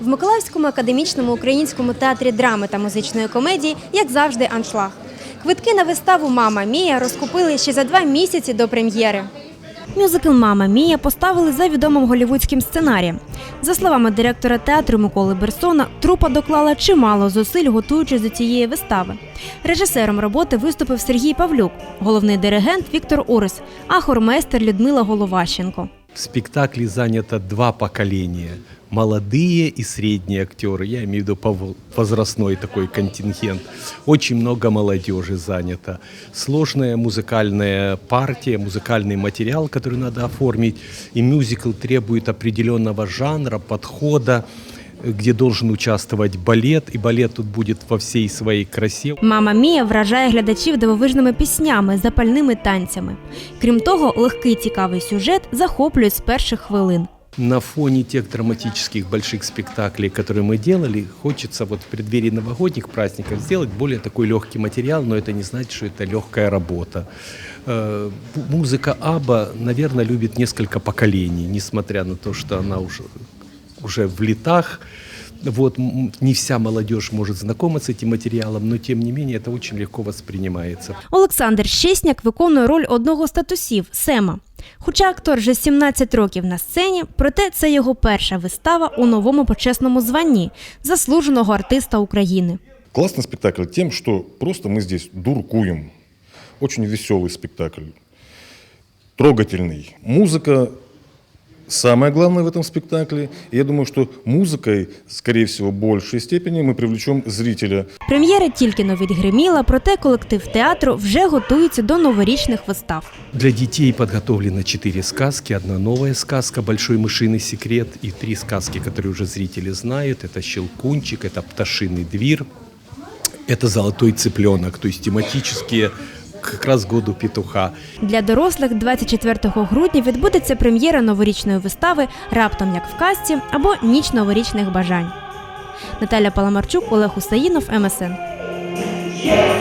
В Миколаївському академічному українському театрі драми та музичної комедії, як завжди, аншлаг. Квитки на виставу Мама Мія розкупили ще за два місяці до прем'єри. Мюзикл Мама Мія поставили за відомим голівудським сценарієм. За словами директора театру Миколи Берсона, трупа доклала чимало зусиль, готуючись до цієї вистави. Режисером роботи виступив Сергій Павлюк, головний диригент Віктор Урис, а хормейстер Людмила Головащенко. В спектакле занято два поколения. Молодые и средние актеры, я имею в виду пов- возрастной такой контингент. Очень много молодежи занято. Сложная музыкальная партия, музыкальный материал, который надо оформить. И мюзикл требует определенного жанра, подхода, где должен участвовать балет. И балет тут будет во всей своей красе. Мама Мія вражає глядачів дивовижними піснями, запальними танцями. Крім того, легкий цікавий сюжет захоплює з перших хвилин. На фоне тех драматических больших спектаклей, которые мы делали, хочется вот в преддверии новогодних праздников сделать более такой легкий материал, но это не значит, что это легкая работа. Э, бу- Музыка Аба, наверное, любит несколько поколений, несмотря на то, что она уже, уже в летах. Вот, м, не вся молодежь может знакома с этим материалом, но тем не менее это очень легко воспринимается. Олександр Щесняк виконує роль одного з татусів Сема. Хоча актор вже 17 років на сцені, проте це його перша вистава у новому почесному званні заслуженого артиста України. Классный спектакль тем, что просто мы здесь дуркуем. Очень веселый спектакль. Трогательный. Музыка самое главное в этом спектакле. И я думаю, что музыкой, скорее всего, в большей степени мы привлечем зрителя. Прем'єра тільки но відгриміла, проте колектив театру вже готується до новорічних вистав. Для детей подготовлено четыре сказки. Одна новая сказка «Большой мышиный секрет» и три сказки, которые уже зрители знают. Это «Щелкунчик», это «Пташиный двир», это «Золотой цыпленок», то есть тематические как раз году петуха. Для дорослих 24 грудня відбудеться прем'єра новорічної вистави Раптом як в казці або Ніч новорічних бажань. Наталя Паламарчук, Олег Усаїнов, МСН. Yeah.